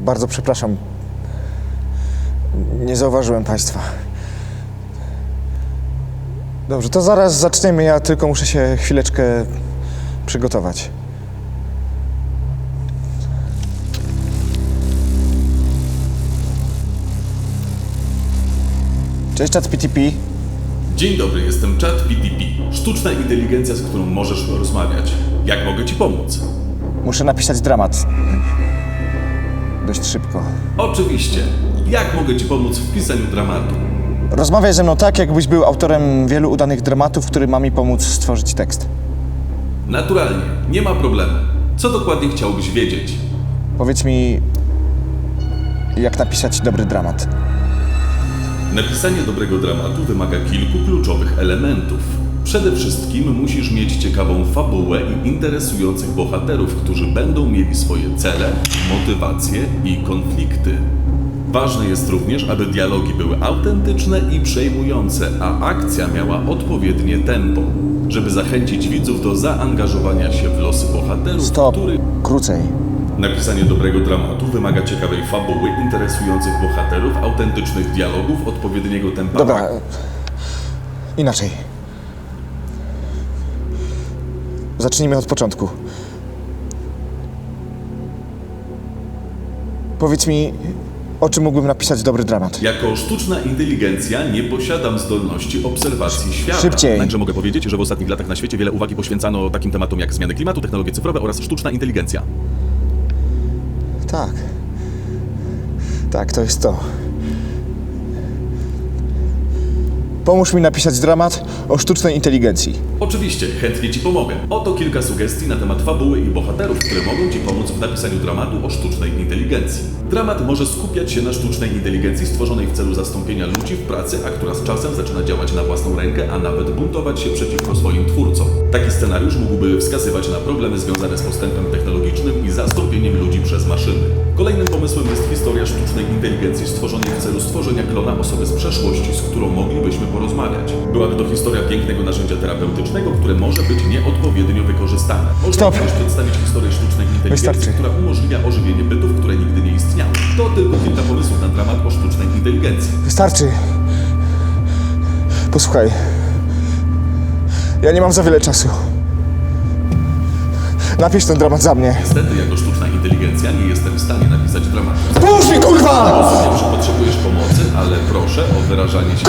Bardzo przepraszam. Nie zauważyłem Państwa. Dobrze, to zaraz zaczniemy. Ja tylko muszę się chwileczkę przygotować. Cześć, czat PTP. Dzień dobry, jestem Chat PTP. Sztuczna inteligencja, z którą możesz rozmawiać. Jak mogę ci pomóc? Muszę napisać dramat. Dość szybko. Oczywiście. Jak mogę ci pomóc w pisaniu dramatu? Rozmawiaj ze mną tak, jakbyś był autorem wielu udanych dramatów, który ma mi pomóc stworzyć tekst. Naturalnie, nie ma problemu. Co dokładnie chciałbyś wiedzieć? Powiedz mi, jak napisać dobry dramat. Napisanie dobrego dramatu wymaga kilku kluczowych elementów. Przede wszystkim musisz mieć ciekawą fabułę i interesujących bohaterów, którzy będą mieli swoje cele, motywacje i konflikty. Ważne jest również, aby dialogi były autentyczne i przejmujące, a akcja miała odpowiednie tempo, żeby zachęcić widzów do zaangażowania się w losy bohaterów, Stop. których Krócej. Napisanie dobrego dramatu wymaga ciekawej fabuły, interesujących bohaterów, autentycznych dialogów, odpowiedniego tempa. Dobra. Inaczej. Zacznijmy od początku. Powiedz mi, o czym mógłbym napisać dobry dramat. Jako sztuczna inteligencja nie posiadam zdolności obserwacji świata. Szybciej. Także mogę powiedzieć, że w ostatnich latach na świecie wiele uwagi poświęcano takim tematom jak zmiany klimatu, technologie cyfrowe oraz sztuczna inteligencja. Tak. Tak, to jest to. Pomóż mi napisać dramat o sztucznej inteligencji. Oczywiście, chętnie Ci pomogę. Oto kilka sugestii na temat fabuły i bohaterów, które mogą Ci pomóc w napisaniu dramatu o sztucznej inteligencji. Dramat może skupiać się na sztucznej inteligencji stworzonej w celu zastąpienia ludzi w pracy, a która z czasem zaczyna działać na własną rękę, a nawet buntować się przeciwko swoim twórcom. Taki scenariusz mógłby wskazywać na problemy związane z postępem technologicznym i zastąpieniem ludzi przez maszyny. Kolejnym pomysłem jest historia sztucznej inteligencji stworzonej w celu stworzenia klona osoby z przeszłości, z którą moglibyśmy porozmawiać. Byłaby to historia pięknego narzędzia terapeutycznego, które może być nieodpowiednio wykorzystane. Można Stop. również przedstawić historię sztucznej inteligencji, Wystarczy. która umożliwia ożywienie bytów, które nigdy nie istniały. To tylko kilka pomysłów na dramat o sztucznej inteligencji. Wystarczy. Posłuchaj. Ja nie mam za wiele czasu. Napisz ten dramat za mnie. Niestety, jako sztuczna inteligencja nie jestem w stanie napisać dramatu. Pomóż mi, kurwa! Rozumiem, że potrzebujesz pomocy, ale proszę o wyrażanie się.